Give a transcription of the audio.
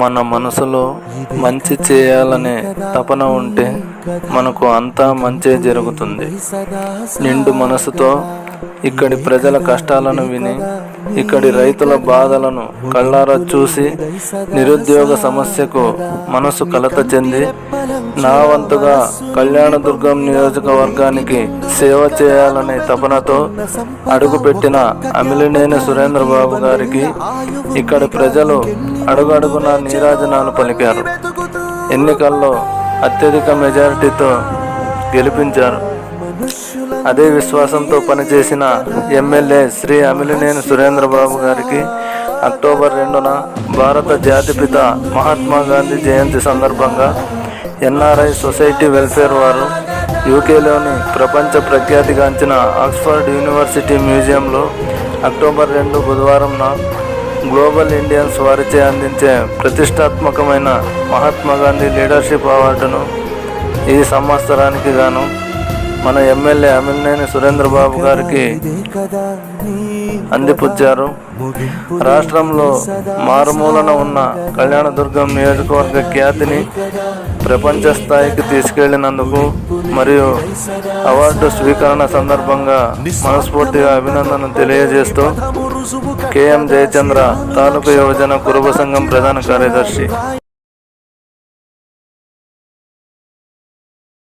మన మనసులో మంచి చేయాలనే తపన ఉంటే మనకు అంతా మంచే జరుగుతుంది. నిండు మనసుతో ఇక్కడి ప్రజల కష్టాలను విని ఇక్కడి రైతుల బాధలను కళ్ళారా చూసి నిరుద్యోగ సమస్యకు మనసు కలత చెంది నా వంతుగా కళ్యాణదుర్గం నియోజకవర్గానికి సేవ చేయాలనే తపనతో అడుగుపెట్టిన అమిలినేని సురేంద్రబాబు గారికి ఇక్కడి ప్రజలు అడుగడుగున నీరాజనాలు పలికారు. ఎన్నికల్లో అత్యధిక మెజారిటీతో గెలిపించారు. అదే విశ్వాసంతో పనిచేసిన ఎమ్మెల్యే శ్రీ అమిలినేని సురేంద్రబాబు గారికి అక్టోబర్ రెండున భారత జాతిపిత మహాత్మా గాంధీ జయంతి సందర్భంగా ఎన్ఆర్ఐ సొసైటీ వెల్ఫేర్ వారు యూకేలోని ప్రపంచ ప్రఖ్యాతిగాంచిన ఆక్స్ఫర్డ్ యూనివర్సిటీ మ్యూజియంలో అక్టోబర్ రెండు బుధవారంన గ్లోబల్ ఇండియన్స్ వారిచే అందించే ప్రతిష్టాత్మకమైన మహాత్మా గాంధీ లీడర్షిప్ అవార్డును ఈ సంవత్సరానికి గాను మన ఎమ్మెల్యే అమిలినేని సురేంద్రబాబు గారికి అందిపుచ్చారు. రాష్ట్రంలో మారుమూలన ఉన్న కళ్యాణదుర్గం నియోజకవర్గ ఖ్యాతిని ప్రపంచ స్థాయికి తీసుకెళ్ళినందుకు మరియు అవార్డు స్వీకరణ సందర్భంగా మనస్ఫూర్తిగా అభినందనలు తెలియజేస్తూ కెఎం జయచంద్ర తాలూకు యువజన కురుబ సంఘం ప్రధాన కార్యదర్శి.